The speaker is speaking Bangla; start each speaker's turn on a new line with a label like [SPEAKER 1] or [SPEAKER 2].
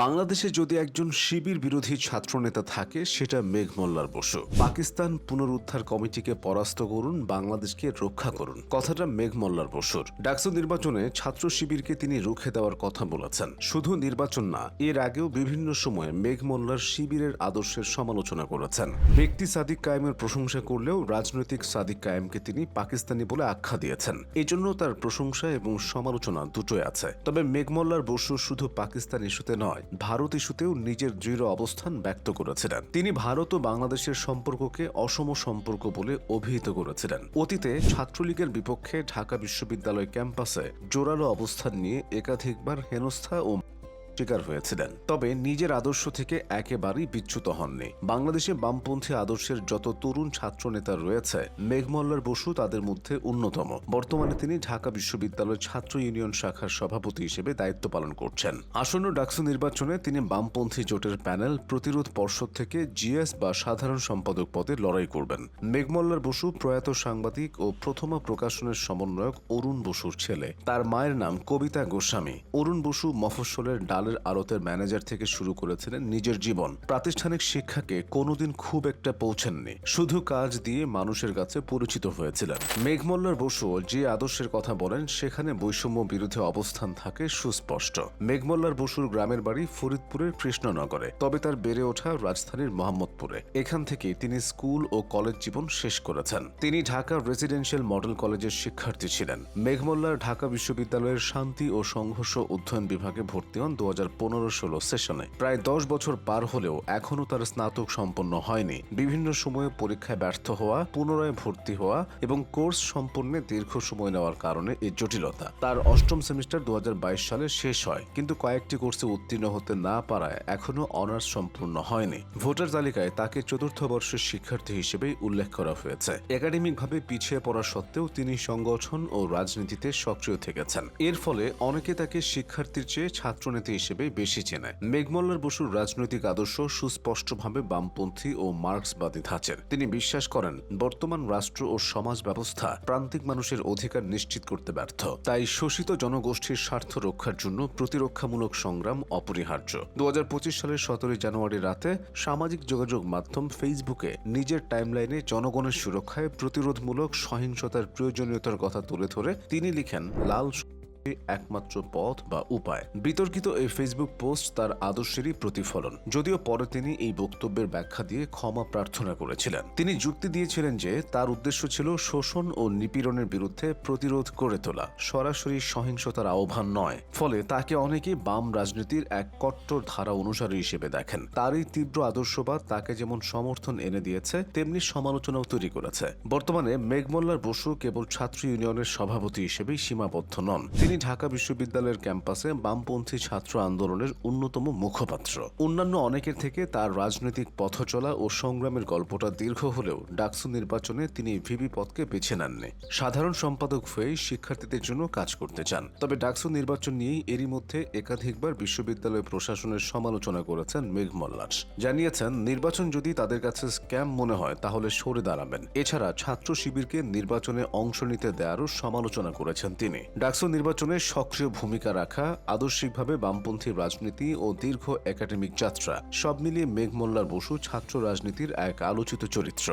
[SPEAKER 1] বাংলাদেশে যদি একজন শিবির বিরোধী ছাত্রনেতা থাকে সেটা মেঘমল্লার বসু পাকিস্তান পুনরুদ্ধার কমিটিকে পরাস্ত করুন বাংলাদেশকে রক্ষা করুন কথাটা মেঘমল্লার বসুর ডাকসু নির্বাচনে ছাত্র শিবিরকে তিনি রুখে দেওয়ার কথা বলেছেন শুধু নির্বাচন না এর আগেও বিভিন্ন সময়ে মেঘমল্লার শিবিরের আদর্শের সমালোচনা করেছেন ব্যক্তি সাদিক কায়েমের প্রশংসা করলেও রাজনৈতিক সাদিক কায়েমকে তিনি পাকিস্তানি বলে আখ্যা দিয়েছেন এজন্য তার প্রশংসা এবং সমালোচনা দুটোই আছে তবে মেঘমল্লার বসু শুধু পাকিস্তান ইস্যুতে নয় নয় ভারত ইস্যুতেও নিজের দৃঢ় অবস্থান ব্যক্ত করেছিলেন তিনি ভারত ও বাংলাদেশের সম্পর্ককে অসম সম্পর্ক বলে অভিহিত করেছিলেন অতীতে ছাত্রলীগের বিপক্ষে ঢাকা বিশ্ববিদ্যালয় ক্যাম্পাসে জোরালো অবস্থান নিয়ে একাধিকবার হেনস্থা ও শিকার হয়েছিলেন তবে নিজের আদর্শ থেকে একেবারেই বিচ্যুত হননি বাংলাদেশে বামপন্থী আদর্শের যত তরুণ ছাত্র নেতা রয়েছে মেঘমল্লার বসু তাদের মধ্যে অন্যতম বর্তমানে তিনি ঢাকা বিশ্ববিদ্যালয়ের ছাত্র ইউনিয়ন শাখার সভাপতি হিসেবে দায়িত্ব পালন করছেন আসন্ন ডাকসু নির্বাচনে তিনি বামপন্থী জোটের প্যানেল প্রতিরোধ পর্ষদ থেকে জিএস বা সাধারণ সম্পাদক পদে লড়াই করবেন মেঘমল্লার বসু প্রয়াত সাংবাদিক ও প্রথমা প্রকাশনের সমন্বয়ক অরুণ বসুর ছেলে তার মায়ের নাম কবিতা গোস্বামী অরুণ বসু মফস্বলের ডালের সালের আড়তের ম্যানেজার থেকে শুরু করেছিলেন নিজের জীবন প্রাতিষ্ঠানিক শিক্ষাকে কোনোদিন খুব একটা পৌঁছেননি শুধু কাজ দিয়ে মানুষের কাছে পরিচিত হয়েছিলেন মেঘমল্লার বসু যে আদর্শের কথা বলেন সেখানে বৈষম্য বিরুদ্ধে অবস্থান থাকে সুস্পষ্ট মেঘমল্লার বসুর গ্রামের বাড়ি ফরিদপুরের কৃষ্ণনগরে তবে তার বেড়ে ওঠা রাজধানীর মোহাম্মদপুরে এখান থেকে তিনি স্কুল ও কলেজ জীবন শেষ করেছেন তিনি ঢাকা রেসিডেন্সিয়াল মডেল কলেজের শিক্ষার্থী ছিলেন মেঘমল্লার ঢাকা বিশ্ববিদ্যালয়ের শান্তি ও সংঘর্ষ অধ্যয়ন বিভাগে ভর্তি হন দু হাজার পনেরো ষোলো সেশনে প্রায় দশ বছর পার হলেও এখনও তার স্নাতক সম্পন্ন হয়নি বিভিন্ন সময়ে পরীক্ষায় ব্যর্থ হওয়া পুনরায় ভর্তি হওয়া এবং কোর্স সম্পূর্ণে দীর্ঘ সময় নেওয়ার কারণে এই জটিলতা তার অষ্টম সেমিস্টার দু সালে শেষ হয় কিন্তু কয়েকটি কোর্সে উত্তীর্ণ হতে না পারায় এখনও অনার্স সম্পূর্ণ হয়নি ভোটার তালিকায় তাকে চতুর্থ বর্ষের শিক্ষার্থী হিসেবেই উল্লেখ করা হয়েছে একাডেমিকভাবে পিছিয়ে পড়া সত্ত্বেও তিনি সংগঠন ও রাজনীতিতে সক্রিয় থেকেছেন এর ফলে অনেকে তাকে শিক্ষার্থীর চেয়ে ছাত্রনীতি হিসেবে বেশি চেনে মেঘমল্লার বসুর রাজনৈতিক আদর্শ সুস্পষ্টভাবে বামপন্থী ও মার্ক্সবাদী ধাঁচের তিনি বিশ্বাস করেন বর্তমান রাষ্ট্র ও সমাজ ব্যবস্থা প্রান্তিক মানুষের অধিকার নিশ্চিত করতে ব্যর্থ তাই শোষিত জনগোষ্ঠীর স্বার্থ রক্ষার জন্য প্রতিরক্ষামূলক সংগ্রাম অপরিহার্য দু সালের সতেরোই জানুয়ারি রাতে সামাজিক যোগাযোগ মাধ্যম ফেসবুকে নিজের টাইমলাইনে জনগণের সুরক্ষায় প্রতিরোধমূলক সহিংসতার প্রয়োজনীয়তার কথা তুলে ধরে তিনি লিখেন লাল একমাত্র পথ বা উপায় বিতর্কিত এই ফেসবুক পোস্ট তার আদর্শেরই প্রতিফলন যদিও পরে তিনি এই বক্তব্যের ব্যাখ্যা দিয়ে ক্ষমা প্রার্থনা করেছিলেন তিনি যুক্তি দিয়েছিলেন যে তার উদ্দেশ্য ছিল শোষণ ও নিপীড়নের বিরুদ্ধে প্রতিরোধ করে তোলা সরাসরি সহিংসতার আহ্বান নয় ফলে তাকে অনেকেই বাম রাজনীতির এক কট্টর ধারা অনুসারী হিসেবে দেখেন তারই তীব্র আদর্শবাদ তাকে যেমন সমর্থন এনে দিয়েছে তেমনি সমালোচনাও তৈরি করেছে বর্তমানে মেঘমল্লার বসু কেবল ছাত্র ইউনিয়নের সভাপতি হিসেবেই সীমাবদ্ধ নন তিনি তিনি ঢাকা বিশ্ববিদ্যালয়ের ক্যাম্পাসে বামপন্থী ছাত্র আন্দোলনের অন্যতম মুখপাত্র অন্যান্য অনেকের থেকে তার রাজনৈতিক পথচলা ও সংগ্রামের গল্পটা দীর্ঘ হলেও ডাকসু নির্বাচনে তিনি ভিবি পদকে বেছে নেননি সাধারণ সম্পাদক হয়ে শিক্ষার্থীদের জন্য কাজ করতে চান তবে ডাকসু নির্বাচন নিয়েই এরই মধ্যে একাধিকবার বিশ্ববিদ্যালয় প্রশাসনের সমালোচনা করেছেন মেঘ জানিয়েছেন নির্বাচন যদি তাদের কাছে স্ক্যাম মনে হয় তাহলে সরে দাঁড়াবেন এছাড়া ছাত্র শিবিরকে নির্বাচনে অংশ নিতে দেয়ারও সমালোচনা করেছেন তিনি ডাকসু নির্বাচন নির্বাচনে সক্রিয় ভূমিকা রাখা আদর্শিকভাবে বামপন্থী রাজনীতি ও দীর্ঘ একাডেমিক যাত্রা সব মিলিয়ে মেঘমল্লার বসু ছাত্র রাজনীতির এক আলোচিত চরিত্র